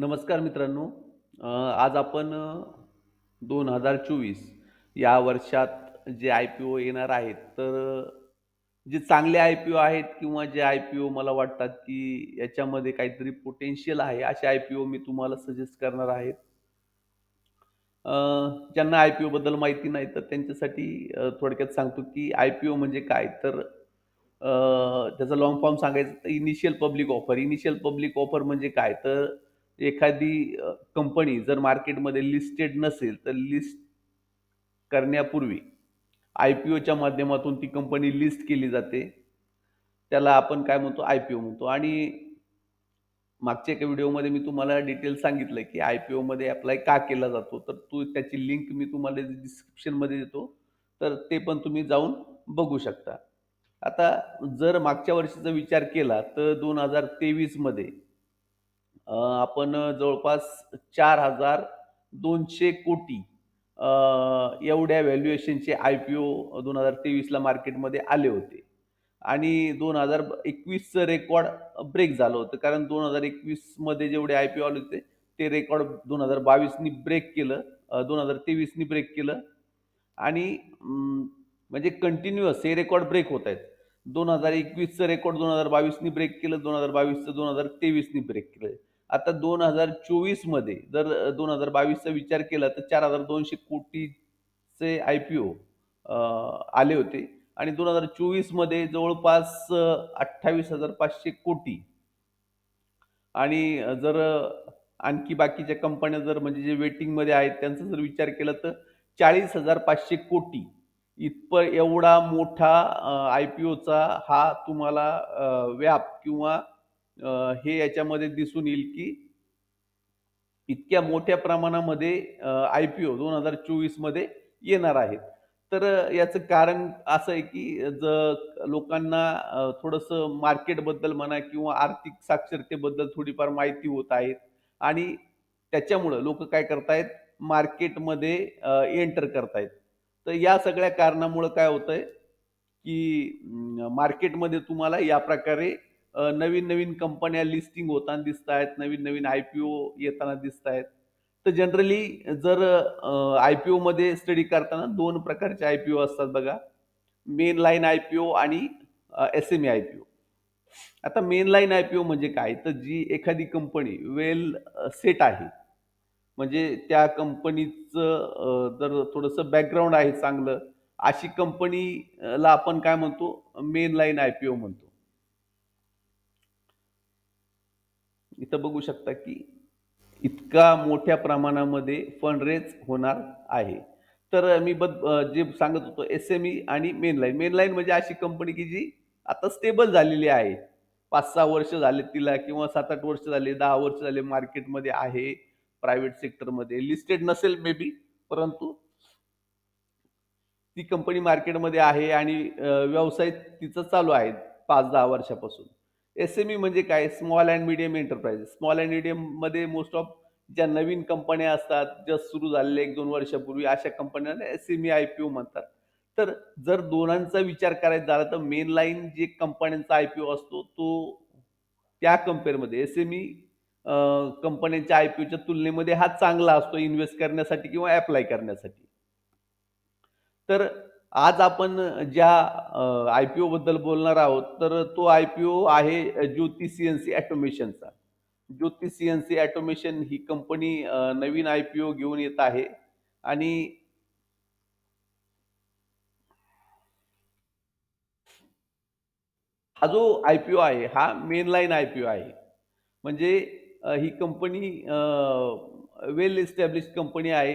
नमस्कार मित्रांनो. आज आपण दोन हजार चोवीस या वर्षात जे आय पी ओ येणार आहेत तर जे चांगले आय पी ओ आहेत किंवा जे आय पी ओ मला वाटतात की याच्यामध्ये काहीतरी पोटेन्शियल आहे असे आय पी ओ मी तुम्हाला सजेस्ट करणार आहेत ज्यांना आय पी ओबद्दल माहिती नाही तर त्यांच्यासाठी थोडक्यात सांगतो की आय पी ओ म्हणजे काय? तर त्याचा लॉंग फॉर्म सांगायचं तर initial public offer initial public offer म्हणजे काय? तर एखादी कंपनी जर मार्केटमध्ये लिस्टेड नसेल तर लिस्ट करण्यापूर्वी आय पी ओच्या माध्यमातून ती कंपनी लिस्ट केली जाते. त्याला आपण काय म्हणतो? आय पी ओ म्हणतो. आणि मागच्या एका व्हिडिओमध्ये मी तुम्हाला डिटेल सांगितलं की आय पी ओमध्ये अप्लाय का केला जातो? तर तू त्याची लिंक मी तुम्हाला डिस्क्रिप्शनमध्ये देतो. तर ते पण तुम्ही जाऊन बघू शकता. आता जर मागच्या वर्षीचा विचार केला तर दोन हजार तेवीसमध्ये आपण जवळपास चार हजार दोनशे कोटी एवढ्या व्हॅल्युएशनचे आय पी ओ दोन हजार तेवीसला मार्केटमध्ये आले होते. आणि दोन हजार एकवीसचं रेकॉर्ड ब्रेक झालं होतं. कारण दोन हजार एकवीसमध्ये जेवढे आय पी ओ आले होते ते रेकॉर्ड दोन हजार बावीसनी ब्रेक केलं दोन हजार तेवीसनी ब्रेक केलं. आणि म्हणजे कंटिन्युअस हे रेकॉर्ड ब्रेक होत आहेत. दोन हजार एकवीसचं रेकॉर्ड दोन हजार बावीसनी ब्रेक केलं दोन हजार बावीसचं दोन हजार तेवीसनी ब्रेक केलं. आता दोन हजार चोवीसमध्ये जर दोन हजार बावीसचा विचार केला तर चार हजार दोनशे कोटीचे आय पी ओ आले होते. आणि दोन हजार चोवीसमध्ये जवळपास अठ्ठावीस हजार पाचशे कोटी. आणि जर आणखी बाकीच्या कंपन्या जर म्हणजे जे वेटिंगमध्ये आहेत त्यांचा जर विचार केला तर चाळीस हजार पाचशे कोटी. इतप एवढा मोठा आय पी ओचा हा तुम्हाला व्याप किंवा हे याच्यामध्ये दिसून येईल की इतक्या मोठ्या प्रमाणामध्ये आय पी ओ दोन हजार चोवीसमध्ये येणार आहेत. तर याचं कारण असं आहे की ज लोकांना थोडंसं मार्केटबद्दल म्हणा किंवा आर्थिक साक्षरतेबद्दल थोडीफार माहिती होत आहेत आणि त्याच्यामुळं लोक काय करतायत? मार्केटमध्ये एंटर करतायत. तर या सगळ्या कारणामुळं काय होतंय की मार्केटमध्ये तुम्हाला या प्रकारे नवीन नवीन कंपन्या लिस्टिंग होताना दिसत आहेत नवीन नवीन आय पी ओ येताना दिसत आहेत तर जनरली जर आय पी ओमध्ये स्टडी करताना दोन प्रकारचे आय पी ओ असतात बघा. Main line I P O आणि S M E I P O आता main line I P O म्हणजे काय? तर जी एखादी कंपनी वेल सेट आहे. म्हणजे त्या कंपनीचं जर थोडंसं बॅकग्राऊंड आहे चांगलं अशी कंपनीला आपण काय म्हणतो? Main line I P O म्हणतो. इथं बघू शकता की इतका मोठ्या प्रमाणामध्ये फंड रेज होणार आहे. तर मी बद जे सांगत होतो एस एम ई आणि मेन लाईन म्हणजे अशी कंपनी की जी आता स्टेबल झालेली आहे. पाच सहा वर्ष झाले तिला किंवा सात आठ वर्ष झाले दहा वर्ष झाले मार्केटमध्ये आहे प्रायव्हेट सेक्टरमध्ये लिस्टेड नसेल मे बी परंतु ती कंपनी मार्केटमध्ये आहे आणि व्यवसाय तिचं चालू आहे पाच दहा वर्षापासून. एस एम ई म्हणजे काय? Small and medium enterprises small and मिडियममध्ये मोस्ट ऑफ ज्या नवीन कंपन्या असतात जस्ट सुरू झालेल्या एक दोन वर्षापूर्वी अशा कंपन्यांना S M E I P O म्हणतात. तर जर दोनांचा विचार करायचा झाला तर मेन लाईन जे कंपन्यांचा आय पी ओ असतो तो त्या कंपेअरमध्ये एस एम ई कंपन्यांच्या आय पी ओच्या तुलनेमध्ये हा चांगला असतो इन्व्हेस्ट करण्यासाठी किंवा अप्लाय करण्यासाठी. तर आज आपण ज्या आय पी ओबद्दल बोलणार आहोत तर तो आय पी ओ आहे Jyoti C N C ॲटोमेशनचा Jyoti C N C automation ही कंपनी नवीन आय पी ओ घेऊन येत आहे आणि हा जो आय पी ओ आहे हा main line I P O आहे. म्हणजे ही कंपनी वेल इस्टॅब्लिश कंपनी आहे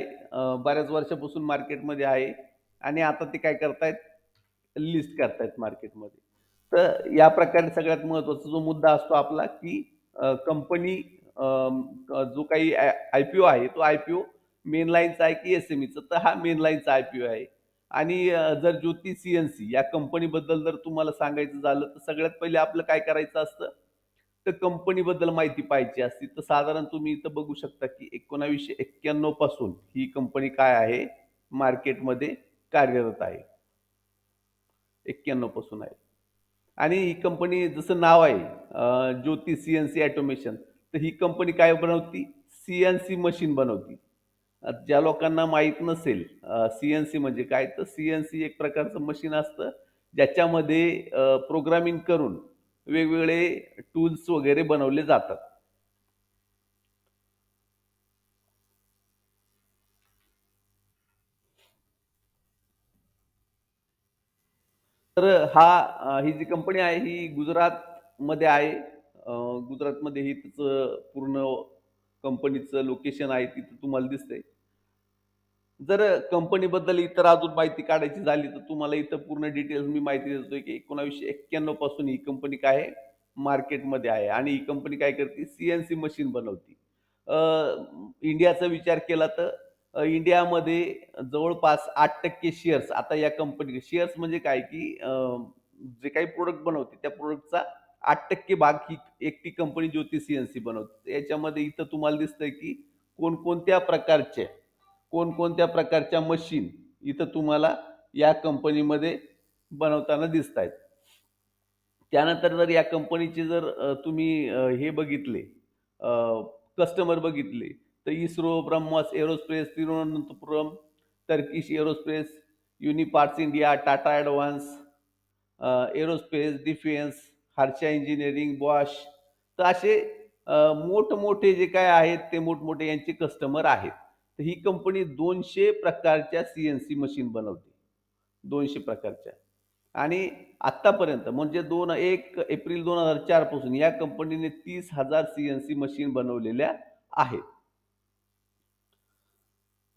बऱ्याच वर्षापासून मार्केटमध्ये आहे. आणि आता ते काय करतायत? लिस्ट करतायत मार्केटमध्ये तर या प्रकारे सगळ्यात महत्त्वाचा जो मुद्दा असतो आपला की कंपनी जो काही आय पी ओ आहे तो आय पी ओ मेन लाईनचा आहे की एस एम ईचा तर हा मेन लाईनचा आय पी ओ आहे. आणि जर ज्योती सी एन सी या कंपनीबद्दल जर तुम्हाला सांगायचं झालं तर सगळ्यात पहिले आपलं काय करायचं असतं? तर कंपनीबद्दल माहिती पाहिजे असती. तर साधारण तुम्ही इथं बघू शकता की एकोणावीसशे एक्क्याण्णवपासून ही कंपनी काय आहे? मार्केटमध्ये कार्यरत आहे. एक्क्याण्णवपासून आहे. आणि ही कंपनी जसं नाव आहे Jyoti C N C automation तर ही कंपनी काय बनवती? सी एन सी मशीन बनवती. ज्या लोकांना माहीत नसेल सी एन सी म्हणजे काय? तर सी एन सी एक प्रकारचं मशीन असतं ज्याच्यामध्ये प्रोग्रामिंग करून वेगवेगळे टूल्स वगैरे बनवले जातात. तर हा ही जी कंपनी आहे ही गुजरातमध्ये आहे. गुजरातमध्ये ही तिचं पूर्ण कंपनीचं लोकेशन आहे तिथं तुम्हाला दिसतंय. जर कंपनीबद्दल इतर अजून माहिती काढायची झाली तर तुम्हाला इथं पूर्ण डिटेल्स मी माहिती देतोय की 1991 पासून ही कंपनी काय आहे मार्केटमध्ये आहे आणि ही कंपनी काय करते सी एन सी मशीन बनवते. इंडियाचा विचार केला तर इंडियामध्ये जवळपास आठ टक्के शेअर्स आता या कंपनी शेअर्स म्हणजे काय की जे काही प्रोडक्ट बनवते त्या प्रोडक्टचा आठ टक्के भाग ही एकटी कंपनी ज्योती सी बनवते. याच्यामध्ये इथं तुम्हाला दिसतंय की कोणकोणत्या प्रकारचे कोणकोणत्या प्रकारच्या मशीन इथं तुम्हाला या कंपनीमध्ये बनवताना दिसत आहेत त्यानंतर जर या कंपनीचे जर तुम्ही हे बघितले कस्टमर बघितले तर ISRO, BrahMos aerospace, Thiruvananthapuram, Turkish aerospace, Uniparts India, Tata advance, aerospace, defence, Harsha engineering, Bosch तर असे uh, मोठमोठे जे काय आहेत ते मोठमोठे यांचे कस्टमर आहेत. तर ही कंपनी दोनशे प्रकारच्या सी-एन-सी मशीन बनवते. दोनशे प्रकारच्या आणि आत्तापर्यंत म्हणजे दोन एक एप्रिल दोन हजार चारपासून या कंपनीने तीस हजार सी-एन-सी मशीन बनवलेल्या आहेत.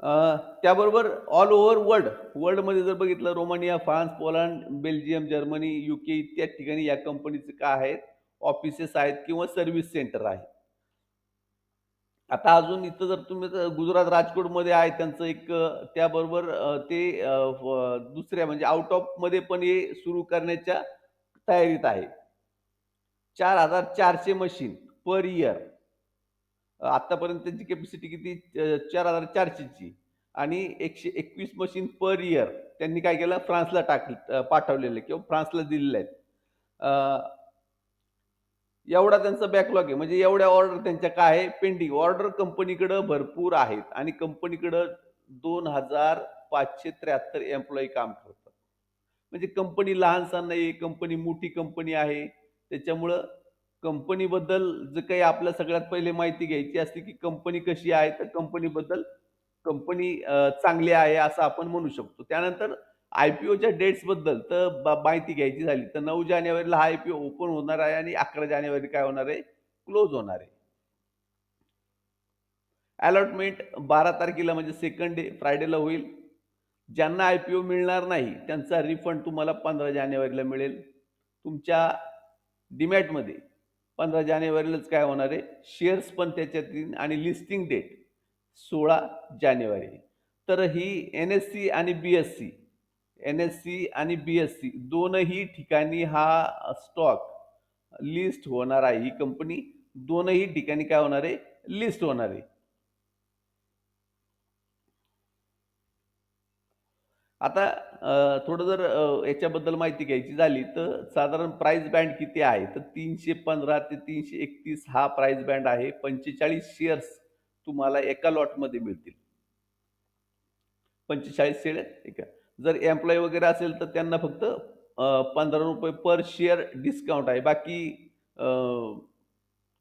त्याबरोबर ऑल ओव्हर वर्ल्ड, वर्ल्डमध्ये जर बघितलं Romania, France, Poland, Belgium, Germany, UK इत्यादी ठिकाणी या कंपनीचे काय आहेत ऑफिसेस आहेत किंवा सर्व्हिस सेंटर आहे. आता अजून इथं जर तुम्ही गुजरात राजकोटमध्ये आहे त्यांचं एक त्याबरोबर ते दुसऱ्या म्हणजे आउट ऑफमध्ये पण हे सुरू करण्याच्या तयारीत आहे. 4,400 मशीन पर इयर. आत्तापर्यंत त्यांची कॅपॅसिटी किती चार हजार चारशेची आणि 121 मशीन पर इयर त्यांनी काय केलं फ्रान्सला टाकलं पाठवलेलं किंवा फ्रान्सला दिलेलं आहेत. एवढा त्यांचा बॅकलॉग आहे. म्हणजे एवढ्या ऑर्डर त्यांच्या काय आहे पेंडिंग. ऑर्डर कंपनीकडं भरपूर आहेत आणि कंपनीकडं 2,573 एम्प्लॉयी काम करतात. म्हणजे कंपनी लहान-सहान नाही, कंपनी मोठी कंपनी आहे. त्याच्यामुळं कंपनीबद्दल जे काही आपल्या सगळ्यात पहिले माहिती घ्यायची असते, की कंपनी कशी आहे, तर कंपनीबद्दल कंपनी चांगली आहे असं आपण म्हणू शकतो. त्यानंतर आय-पी-ओच्या डेट्सबद्दल तर माहिती घ्यायची झाली तर नऊ जानेवारीला हा आय-पी-ओ ओपन होणार आहे आणि 11 जानेवारी काय होणार आहे, क्लोज होणार आहे. अलॉटमेंट 12 तारखेला म्हणजे सेकंड डे फ्रायडेला होईल. ज्यांना आय-पी-ओ मिळणार नाही, त्यांचा रिफंड तुम्हाला 15 जानेवारीला मिळेल. तुमच्या डीमॅटमध्ये 15 जानेवारीलाच काय होणार आहे, शेअर्स पण त्याच्यात आणि लिस्टिंग डेट 16 जानेवारी. तर ही एन-एस-सी आणि बी-एस-सी, एन-एस-सी आणि बी-एस-सी दोनही ठिकाणी हा स्टॉक लिस्ट होणार आहे. ही कंपनी दोनही ठिकाणी काय होणार आहे, लिस्ट होणार आहे. आता थोडं जर याच्याबद्दल माहिती घ्यायची झाली तर साधारण प्राईज बँड किती आहे? तर 315 ते 331 हा प्राईज बँड आहे. 45 शेअर्स तुम्हाला एका लॉटमध्ये मिळतील. 45 शेअर एका जर एम्प्लॉई वगैरे असेल तर त्यांना फक्त पंधरा रुपये पर शेअर डिस्काउंट आहे. बाकी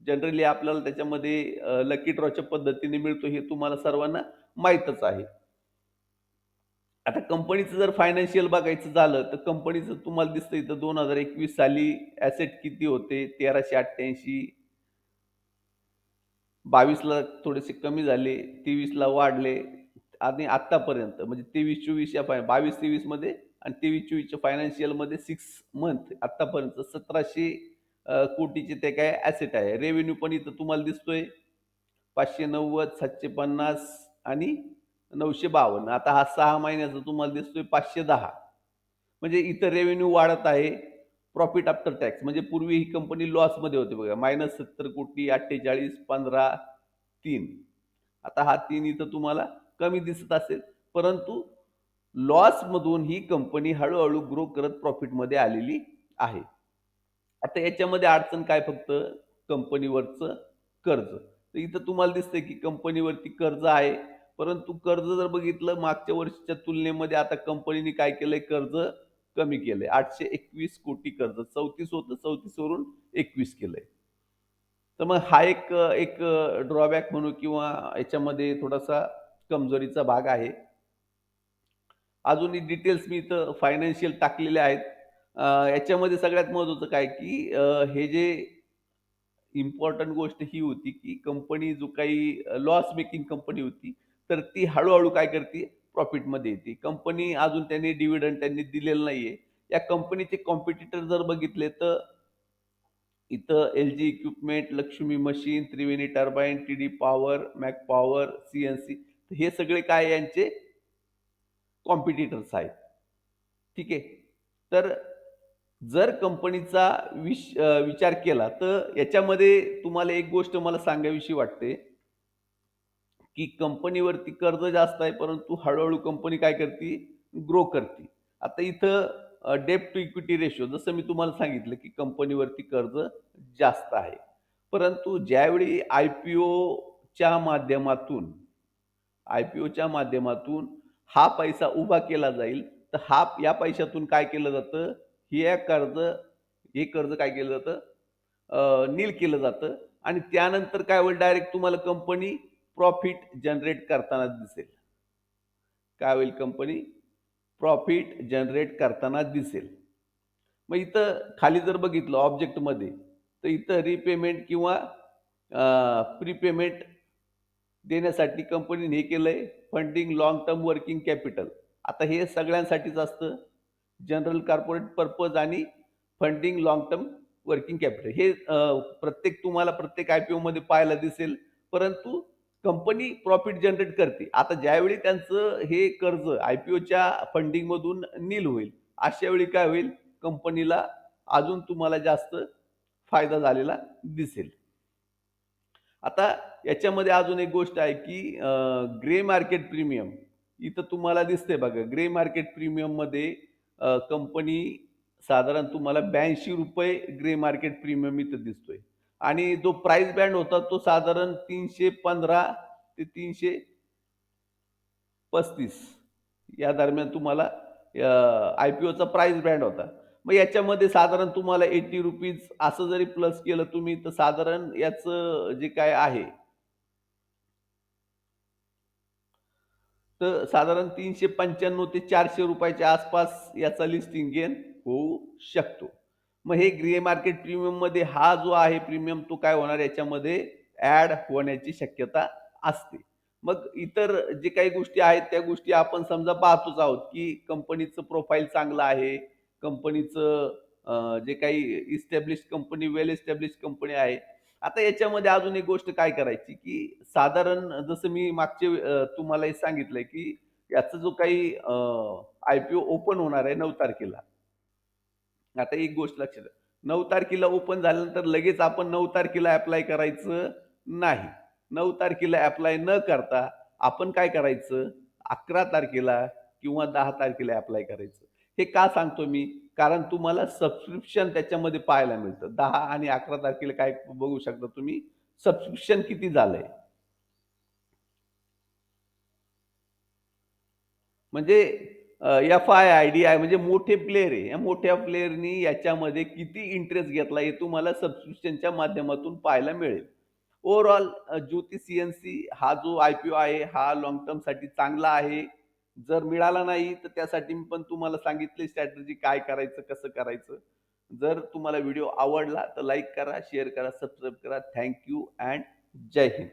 जनरली आपल्याला त्याच्यामध्ये लकी ड्रॉच्या पद्धतीने मिळतो हे तुम्हाला सर्वांना माहीतच आहे. आता कंपनीचं जर फायनान्शियल बघायचं झालं, तर कंपनीचं तुम्हाला दिसतं इथं 2021 साली ॲसेट किती होते 1388 22ला थोडेसे कमी झाले, 23ला वाढले आणि आत्तापर्यंत म्हणजे 23-24 या फाय बावीस तेवीसमध्ये आणि 23-24च्या फायनान्शियलमध्ये सिक्स मंथ आत्तापर्यंत सतराशे कोटीचे ते काय ॲसेट आहे. रेव्हेन्यू पण इथं तुम्हाला दिसतोय 590, 750 आणि 952. आता हा सहा महिन्याचा तुम्हाला दिसतोय 510. म्हणजे इतर रेव्हेन्यू वाढत आहे. प्रॉफिट आफ्टर टॅक्स म्हणजे पूर्वी ही कंपनी लॉसमध्ये होती बघा. -70 कोटी 48, 15, 3. आता हा तीन इथं तुम्हाला कमी दिसत असेल, परंतु लॉसमधून ही कंपनी हळूहळू ग्रो करत प्रॉफिटमध्ये आलेली आहे. आता याच्यामध्ये अडचण काय फक्त कंपनीवरचं कर्ज. तर इथं तुम्हाला दिसतंय की कंपनीवरती कर्ज आहे. परंतु कर्ज जर बघितलं मागच्या वर्षीच्या तुलनेमध्ये आता कंपनीने काय केलंय कर्ज कमी केलंय. 821 कोटी कर्ज 34 होतं 34 वरून 21 केलंय. तर मग हा एक एक ड्रॉबॅक म्हणू किंवा याच्यामध्ये थोडासा कमजोरीचा भाग आहे. अजूनही डिटेल्स मी इथं फायनान्शियल टाकलेले आहेत. याच्यामध्ये सगळ्यात महत्त्वाचं काय की हे जे इम्पॉर्टंट गोष्ट ही होती की कंपनी जो काही लॉस मेकिंग कंपनी होती, तर ती हळूहळू काय करते प्रॉफिटमध्ये येते. कंपनी अजून त्यांनी डिव्हिडंड त्यांनी दिलेलं नाहीये. या कंपनीचे कॉम्पिटिटर जर बघितले तर इथं LG equipment, Lakshmi machine, Triveni turbine TD power, Mac power, CNC हे सगळे काय यांचे कॉम्पिटिटर्स आहेत. ठीक आहे. तर जर कंपनीचा विश विचार केला तर याच्यामध्ये तुम्हाला एक गोष्ट मला सांगावीशी वाटते, की कंपनीवरती कर्ज जास्त आहे, परंतु हळूहळू कंपनी काय करते? ग्रो करते. आता इथं डेप डेब्ट टू इक्विटी रेशो जसं मी तुम्हाला सांगितलं, की कंपनीवरती कर्ज जास्त आहे. परंतु ज्यावेळी आय-पी-ओच्या माध्यमातून आय-पी-ओच्या माध्यमातून हा पैसा उभा केला जाईल, तर हा या पैशातून काय केलं जातं, हे कर्ज हे कर्ज काय केलं जातं? नील केलं जातं. आणि त्यानंतर काय होईल? डायरेक्ट तुम्हाला कंपनी प्रॉफिट जनरेट करताना दिसेल. काय होईल कंपनी प्रॉफिट जनरेट करताना दिसेल. मग इथं खाली जर बघितलं ऑब्जेक्टमध्ये, तर इथं रिपेमेंट किंवा प्रीपेमेंट देण्यासाठी कंपनीने हे केलंय funding long term working capital. आता हे सगळ्यांसाठीच असतं. जनरल कॉर्पोरेट पर्पज आणि funding long term working capital हे प्रत्येक तुम्हाला प्रत्येक आय-पी-ओमध्ये पाहायला दिसेल. परंतु कंपनी प्रॉफिट जनरेट करते. आता ज्यावेळी त्यांचं हे कर्ज आय-पी-ओच्या फंडिंगमधून नील होईल, अशा वेळी काय होईल कंपनीला अजून तुम्हाला जास्त फायदा झालेला दिसेल. आता याच्यामध्ये अजून एक गोष्ट आहे की ग्रे मार्केट प्रीमियम इथं तुम्हाला दिसतंय बघा. ग्रे मार्केट प्रीमियममध्ये कंपनी साधारण तुम्हाला ₹82 ग्रे मार्केट प्रीमियम इथं दिसतोय आणि जो प्राइस बँड होता तो साधारण 315 ते 335 या दरम्यान तुम्हाला आय-पी-ओचा प्राइस बँड होता. मग याच्यामध्ये साधारण तुम्हाला ₹80 असं जरी प्लस केलं तुम्ही तर साधारण याचं जे काय आहे तर साधारण 395 ते चारशे रुपयाच्या आसपास याचा लिस्टिंग गेन होऊ शकतो. मग हे ग्रे मार्केट प्रीमियममध्ये हा जो आहे प्रीमियम तो काय होणार याच्यामध्ये ॲड होण्याची शक्यता असते. मग इतर जे काही गोष्टी आहेत त्या गोष्टी आपण समजा पाहतोच आहोत, की कंपनीचं प्रोफाईल चांगलं आहे. कंपनीचं जे काही establish company, well establish company आहे. आता याच्यामध्ये अजून एक गोष्ट काय करायची, की साधारण जसं मी मागचे तुम्हालाही तुम्हाला सांगितलंय, की याचा जो काही आय-पी-ओ ओपन होणार आहे नऊ तारखेला. आता एक गोष्ट लक्षात नऊ तारखेला ओपन झाल्यानंतर लगेच आपण नऊ तारखेला अप्लाय करायचं नाही. नऊ तारखेला अप्लाय न करता आपण काय करायचं 11 तारखेला किंवा दहा तारखेला अप्लाय करायचं. हे का सांगतो मी? कारण तुम्हाला सबस्क्रिप्शन त्याच्यामध्ये पाहायला मिळतं. दहा आणि 11 तारखेला काय बघू शकता तुम्ही सबस्क्रिप्शन किती झालंय. म्हणजे एफ-आय-आय-डी-आय म्हणजे मोठे प्लेयर आहे. या मोठ्या प्लेयरनी याच्यामध्ये किती इंटरेस्ट घेतला हे तुम्हाला सबस्क्रिप्शनच्या माध्यमातून पाहायला मिळेल. ओव्हरऑल ज्योती सी-एन-सी हा जो आय-पी-ओ आहे हा लाँग टर्मसाठी चांगला आहे. जर मिळाला नाही तर त्यासाठी मी पण तुम्हाला सांगितली स्ट्रॅटजी काय करायचं, कसं करायचं. जर तुम्हाला व्हिडिओ आवडला तर लाईक करा, शेअर करा, सबस्क्राईब करा. Thank you and Jai Hind.